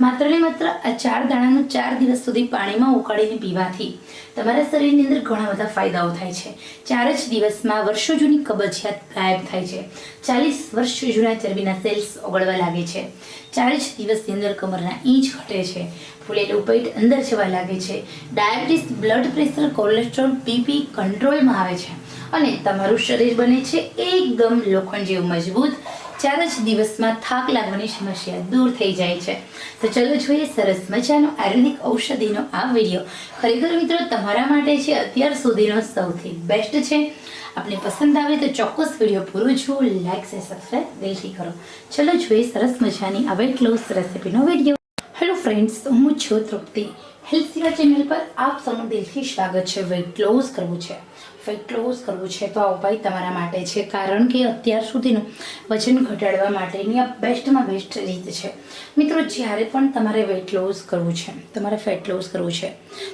માત્ર ને માત્ર આ ચાર દાણાનું ચાર દિવસ સુધી પાણીમાં ઉકાળીને પીવાથી તમારા શરીરની અંદર ઘણા બધા ફાયદાઓ થાય છે. ચાર જ દિવસમાં વર્ષો જૂની કબજિયાત ગાયબ થાય છે. ચાલીસ વર્ષ જૂના ચરબીના સેલ્સ ઓગળવા લાગે છે. ચાર જ દિવસની અંદર કમરના ઈંચ ઘટે છે. ફૂલેલું પેટ અંદર જવા લાગે છે. Diabetes, blood pressure, cholesterol BP કંટ્રોલમાં આવે છે. અને તમારું શરીર બને છે એકદમ લોખંડ જેવું મજબૂત ચાર જ દિવસમાં થાક લાગવાની સમસ્યા દૂર થઈ જાય છે. તો ચલો જોઈએ સરસ મજાનો આયુર્વેદિક ઔષધિનો આ વીડિયો. ખરેખર મિત્રો, તમારા માટે છે અત્યાર સુધીનો સૌથી બેસ્ટ છે. આપને પસંદ આવે તો ચોક્કસ વીડિયો પૂરો જુઓ લાઈક છે સબસ્ક્રાઈબ દિલથી કરો. ચલો જોઈએ સરસ મજાની આ વેટ લોસ રેસિપીનો વીડિયો. હેલો ફ્રેન્ડ્સ હું છું તૃપ્તિ. હેલ્થ સેવા ચેનલ પર આપ સૌનું દિલથી સ્વાગત છે. વેટ લોસ કરવું છે. વેટ લોસ કરવું છે તો આ ઉપાય તમારા માટે છે. કારણ કે અત્યાર સુધીનું વજન ઘટાડવા માટેની આ બેસ્ટમાં બેસ્ટ રીત છે. મિત્રો, જ્યારે પણ તમારે વેટ લોસ કરવું છે, તમારે ફેટ લોસ કરવું છે,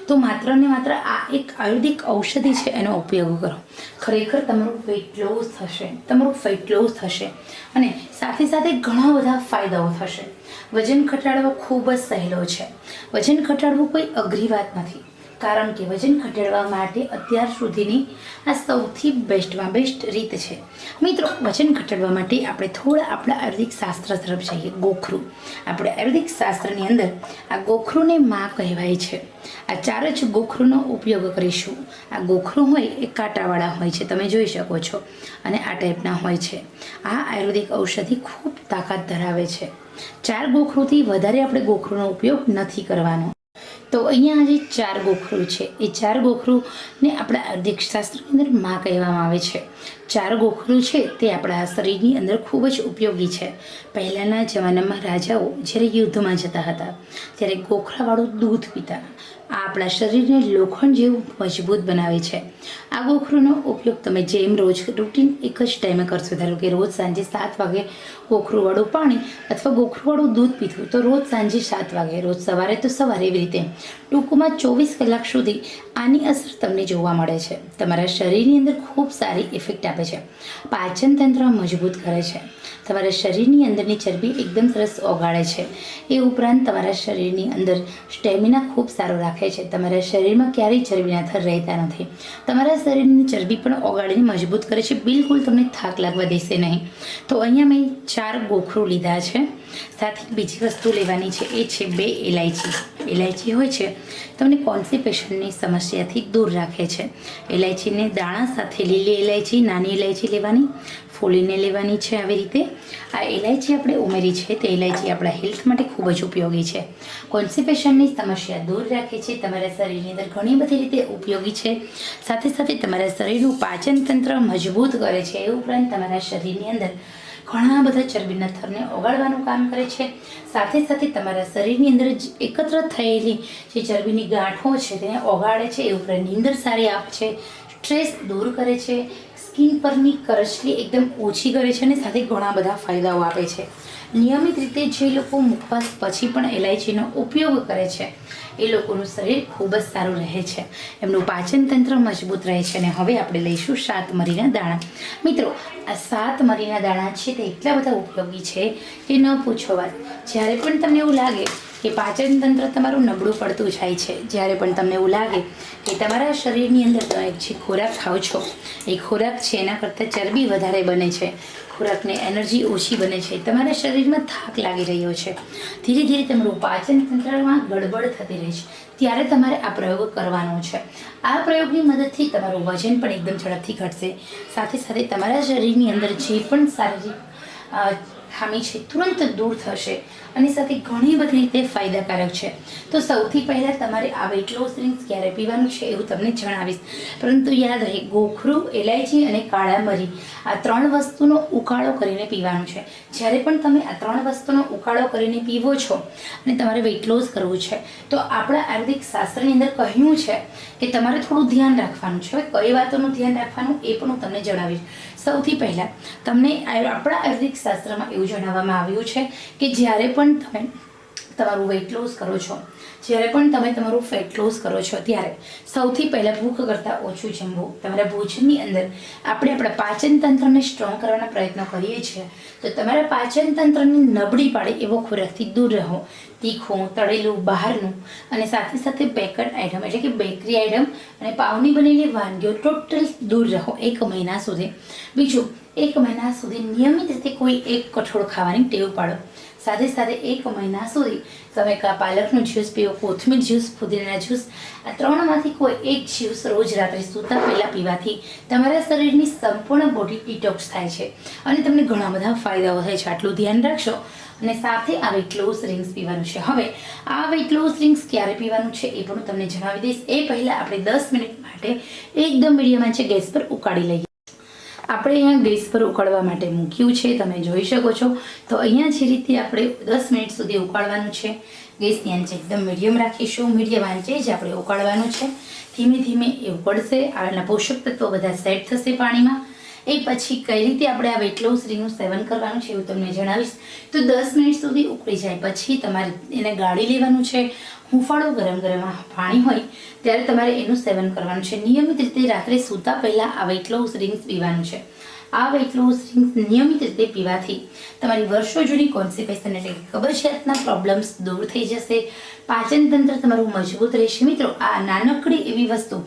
તો માત્ર ને માત્ર આ એક આયુર્વેદિક ઔષધિ છે, એનો ઉપયોગ કરો. ખરેખર તમારું વેટ લોસ થશે, તમારું ફેટ લોસ થશે અને સાથે સાથે ઘણા બધા ફાયદાઓ થશે. વજન ઘટાડવો ખૂબ જ સહેલો છે. વજન ઘટાડવું કોઈ અઘરી વાત નથી. કારણ કે વજન ઘટાડવા માટે અત્યાર સુધીની આ સૌથી બેસ્ટમાં બેસ્ટ રીત છે. મિત્રો, વજન ઘટાડવા માટે આપણે થોડા આપણા આયુર્વેદિક શાસ્ત્ર તરફ જઈએ. ગોખરું. આપણે આયુર્વેદિક શાસ્ત્રની અંદર આ ગોખરુંને માં કહેવાય છે. આ ચાર જ ગોખરુંનો ઉપયોગ કરીશું. આ ગોખરું હોય એ કાંટાવાળા હોય છે. તમે જોઈ શકો છો. અને આ ટાઈપના હોય છે. આ આયુર્વેદિક ઔષધિ ખૂબ તાકાત ધરાવે છે. ચાર ગોખરુંથી વધારે આપણે ગોખરુંનો ઉપયોગ નથી કરવાનો. તો અહીંયા આજે ચાર ગોખરું છે, એ ચાર ગોખરુંને આપણા આયુર્વેદિક શાસ્ત્રની અંદરમાં કહેવામાં આવે છે. ચાર ગોખરું છે, તે આપણા શરીરની અંદર ખૂબ જ ઉપયોગી છે. પહેલાંના જમાનામાં રાજાઓ જ્યારે યુદ્ધમાં જતા હતા, ત્યારે ગોખરાવાળું દૂધ પીતા. આ આપણા શરીરને લોખંડ જેવું મજબૂત બનાવે છે. આ ગોખરુનો ઉપયોગ તમે જેમ રોજ રૂટીન એક જ ટાઈમે કરશો, ધારો કે રોજ સાંજે સાત વાગે ગોખરુવાળું પાણી અથવા ગોખરુવાળું દૂધ પીધું, તો રોજ સાંજે સાત વાગે, રોજ સવારે તો સવારે એવી રીતે. ટૂંકમાં ચોવીસ કલાક સુધી આની અસર તમને જોવા મળે છે. તમારા શરીરની અંદર ખૂબ સારી ઇફેક્ટ આપે છે. પાચન તંત્ર મજબૂત કરે છે. તમારા શરીરની અંદરની ચરબી એકદમ સરસ ઓગાળે છે. એ ઉપરાંત તમારા શરીરની અંદર સ્ટેમિના ખૂબ સારો રાખે છે. તમારા શરીરમાં ક્યારેય ચરબીના થર રહેતા નથી. તમારા શરીરની ચરબી પણ ઓગાળીને મજબૂત કરે છે. બિલકુલ તમને થાક લાગવા દેશે નહીં. તો અહીંયા મેં ચાર ગોખરું લીધા છે. સાથે બીજી વસ્તુ લેવાની છે. એ છે બે ઇલાયચી ઇલાયચી હોય છે. તમને કોન્સ્ટિપેશનની સમસ્યાથી દૂર રાખે છે. ઇલાયચીને દાણા સાથે લીલી ઇલાયચી નાની ઇલાયચી લેવાની. ફોલીને લેવાની છે આવી રીતે. આ ઇલાયચી આપણે ઉમેરી છે. તે ઇલાયચી આપણા હેલ્થ માટે ખૂબ જ ઉપયોગી છે. કોન્સ્ટિપેશનની સમસ્યા દૂર રાખે છે. તમારા શરીરની અંદર ઘણી બધી રીતે ઉપયોગી છે. સાથે સાથે તમારા શરીરનું પાચન તંત્ર મજબૂત કરે છે. એ ઉપરાંત તમારા શરીરની અંદર ઘણા બધા ચરબીના થરને ઓગાળવાનું કામ કરે છે. સાથે સાથે તમારા શરીરની અંદર એકત્ર થયેલી જે ચરબીની ગાંઠો છે તેને ઓગાળે છે. એ ઉપરાંત નીંદર સારી આપે છે. સ્ટ્રેસ દૂર કરે છે. સ્કિન પરની કરચલી એકદમ ઓછી કરે છે અને સાથે ઘણા બધા ફાયદાઓ આપે છે. નિયમિત રીતે જે લોકો મુખવાસ પછી પણ એલાયચીનો ઉપયોગ કરે છે. એ લોકોનું શરીર ખૂબ જ સારું રહે છે. એમનું પાચન તંત્ર મજબૂત રહે છે અને હવે આપણે લઈશું સાત મરીના દાણા. મિત્રો, આ સાત મરીના દાણા છે તે એટલા બધા ઉપયોગી છે કે ન પૂછો વાત. જ્યારે પણ તમને એવું લાગે કે પાચન તંત્ર તમારું નબળું પડતું જાય છે, જ્યારે પણ તમને એવું લાગે કે તમારા શરીરની અંદર તમે જે ખોરાક ખાઓ છો, એ ખોરાક છે એના કરતાં ચરબી વધારે બને છે. ખોરાકને એનર્જી ઓછી બને છે. તમારા શરીરમાં થાક લાગી રહ્યો છે. ધીરે ધીરે તમારું પાચન તંત્રમાં ગડબડ થતી રહે છે. ત્યારે તમારે આ પ્રયોગ કરવાનો છે. આ પ્રયોગની મદદથી તમારું વજન પણ એકદમ ઝડપથી ઘટશે. સાથે સાથે તમારા શરીરની અંદર જે પણ શારીરિક ખામી છે, તુરંત દૂર થશે. અને સાથે ઘણી બધી રીતે ફાયદાકારક છે. તો સૌથી પહેલાં તમારે આ વેટ લોસ ડ્રિંક્સ ક્યારે પીવાનું છે એવું તમને જણાવીશ. પરંતુ યાદ રહે, ગોખરું એલાયચી અને કાળા મરી આ ત્રણ વસ્તુનો ઉકાળો કરીને પીવાનું છે. જ્યારે પણ તમે આ ત્રણ વસ્તુનો ઉકાળો કરીને પીવો છો અને તમારે વેટ લોસ કરવું છે, તો આપણા આયુર્વેદિક શાસ્ત્રની અંદર કહ્યું છે કે તમારે થોડું ધ્યાન રાખવાનું છે. કઈ વાતોનું ધ્યાન રાખવાનું એ પણ હું તમને જણાવીશ. સૌથી પહેલાં તમને આપણા શાસ્ત્રમાં એવું જણાવવામાં આવ્યું છે કે જ્યારે પણ તમે તમારું વેઇટ લોસ કરો છો. જ્યારે પણ તમે તમારું ફેટ લોસ કરો છો, ત્યારે સૌથી પહેલાં ભૂખ કરતાં ઓછું જમવું. તમારા ભોજનની અંદર આપણે આપણા પાચન તંત્રને સ્ટ્રોંગ કરવાના પ્રયત્નો કરીએ છીએ. તો તમારા પાચન તંત્રને નબળી પાડે એવો ખોરાકથી દૂર રહો. તીખું, તળેલું, બહારનું અને સાથે સાથે બેકડ આઈટમ એટલે કે બેકરી આઈટમ અને પાવની બનેલી વાનગીઓ ટોટલ દૂર રહો એક મહિના સુધી. બીજું એક મહિના સુધી નિયમિત રીતે કોઈ એક કઠોળ ખાવાની ટેવ પાડો. સાથે સાથે એક મહિના સુધી તમે કાં પાલકનું જ્યુસ પીવો, કોથમીર જ્યુસ ફુદીનાના જ્યુસ, આ ત્રણમાંથી કોઈ એક જ્યુસ રોજ રાત્રે સૂતા પહેલાં પીવાથી તમારા શરીરની સંપૂર્ણ બોડી ડિટોક્સ થાય છે. અને તમને ઘણા બધા ફાયદાઓ થાય છે. આટલું ધ્યાન રાખશો અને સાથે આ વેટ લોસ રિંગ્સ પીવાનું છે. હવે આ વેટ લોસ રિંગ્સ ક્યારે પીવાનું છે એ પણ હું તમને જણાવી દઈશ. એ પહેલાં આપણે દસ મિનિટ માટે એકદમ મીડિયમ છે, ગેસ પર ઉકાળી લઈએ. આપણે અહીંયા ગેસ પર ઉકાળવા માટે મૂક્યું છે, તમે જોઈ શકો છો. તો અહીંયા જે રીતે આપણે દસ મિનિટ સુધી ઉકાળવાનું છે ગેસની આંચે એકદમ મીડિયમ રાખીશું. મીડિયમ આંચે જ આપણે ઉકાળવાનું છે. ધીમે ધીમે એ ઉકળશે આના પોષક તત્વો બધા સેટ થશે પાણીમાં. એ પછી કઈ રીતે આપણે આ વેટ લોસ સેવન કરવાનું છે એવું તમને જણાવીશ. તો દસ મિનિટ સુધી ઉકળી જાય. પછી તમારે એને ગાળી લેવાનું છે. હુંફાળું ગરમ ગરમ પાણી હોય ત્યારે તમારે એનું સેવન કરવાનું છે. નિયમિત રીતે રાત્રે સૂતા પહેલાં આ વેટ લોસ પીવાનું છે. આ વેટ લોસ નિયમિત રીતે પીવાથી તમારી વર્ષો જૂની કોન્સ્ટિપેશન એટલે કે કબજિયાતના પ્રોબ્લેમ્સ દૂર થઈ જશે. પાચન તંત્ર તમારું મજબૂત રહેશે. મિત્રો, આ નાનકડી એવી વસ્તુ.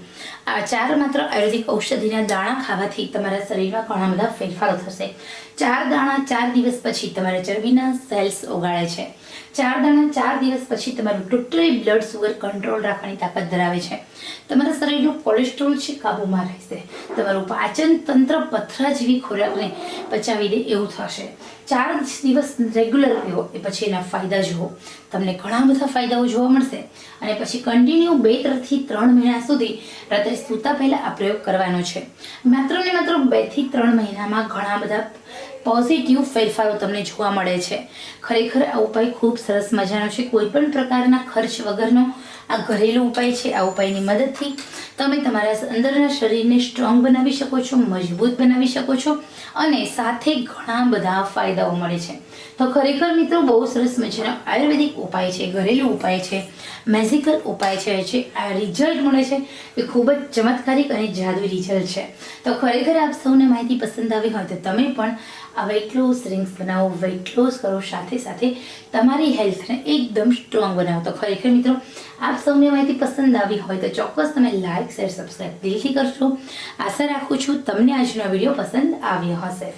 આ ચાર માત્ર આયુર્વેદિક ઔષધિના દાણા ખાવાથી તમારા શરીરમાં ઘણા બધા ફેરફારો થશે. ચાર દાણા ચાર દિવસ પછી તમારા ચરબીના સેલ્સ ઓગાળે છે. ચાર દાણા ચાર દિવસ પછી તમારું ટોટલી બ્લડ સુગર કંટ્રોલ રાખવાની તાકાત ધરાવે છે. તમારા શરીરનું કોલેસ્ટ્રોલ છે, કાબૂમાં રહેશે. તમારું પાચન તંત્ર પથરા જેવી ખોરાકને પચાવી દે એવું થશે. ચાર દિવસ રેગ્યુલર પીવો એ પછી એના ફાયદા જુઓ. તમને ઘણા બધા ફાયદાઓ જોવા મળશે. અને પછી કન્ટિન્યુ બે ત્રણથી ત્રણ મહિના સુધી રાત્રે સૂતા પહેલાં આ પ્રયોગ કરવાનો છે. માત્ર ને માત્ર બેથી ત્રણ મહિનામાં ઘણા બધા પોઝિટિવ ફેરફારો તમને જોવા મળે છે. ખરેખર આ ઉપાય ખૂબ સરસ મજાનો છે. કોઈ પણ પ્રકારના ખર્ચ વગરનો આ ઘરેલું ઉપાય છે. આ ઉપાયની મદદથી તમે તમારા અંદરના શરીરને સ્ટ્રોંગ બનાવી શકો છો, મજબૂત બનાવી શકો છો અને સાથે ઘણા બધા ફાયદાઓ મળે છે. તો ખરેખર મિત્રો બહુ સરસ મજાનો આયુર્વેદિક ઉપાય છે, ઘરેલું ઉપાય છે મેઝિકલ ઉપાય છે, જે આ રિઝલ્ટ મળે છે, એ ખૂબ જ ચમત્કારિક અને જાદુ રિઝલ્ટ છે. તો ખરેખર આપ સૌને માહિતી પસંદ આવી હોય તો તમે પણ આ વેઇટ લોસ રિંગ્સ બનાવો વેઇટ લોસ કરો, સાથે સાથે તમારી હેલ્થને એકદમ સ્ટ્રોંગ બનાવો. તો ખરેખર મિત્રો આપ સૌને માહિતી પસંદ આવી હોય તો ચોક્કસ તમે લાઇક શેર સબસ્ક્રાઈબ દિલથી કરશો આશા રાખું છું તમને આજનો વીડિયો પસંદ આવ્યો હશે.